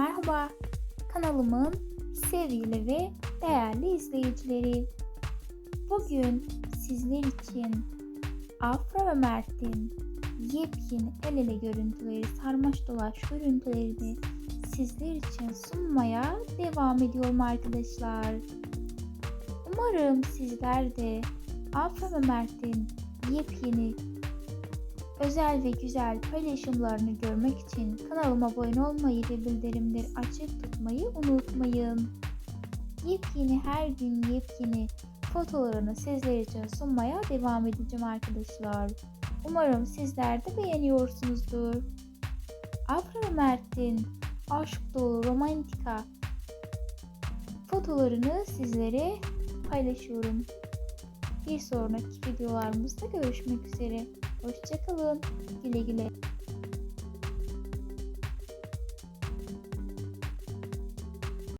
Merhaba, kanalımın sevgili ve değerli izleyicileri. Bugün sizler için Afra ve Mert'in yepyeni el ele görüntüleri, sarmaş dolaş görüntülerini sizler için sunmaya devam ediyorum arkadaşlar. Umarım sizler de Afra ve Mert'in yepyeni özel ve güzel paylaşımlarını görmek için kanalıma abone olmayı ve bildirimleri açık tutmayı unutmayın. Yepyeni her gün yepyeni fotolarını sizler için sunmaya devam edeceğim arkadaşlar. Umarım sizler de beğeniyorsunuzdur. Afra Mert'in aşk dolu romantika fotolarını sizlere paylaşıyorum. Bir sonraki videolarımızda görüşmek üzere. Hoşçakalın. Güle güle.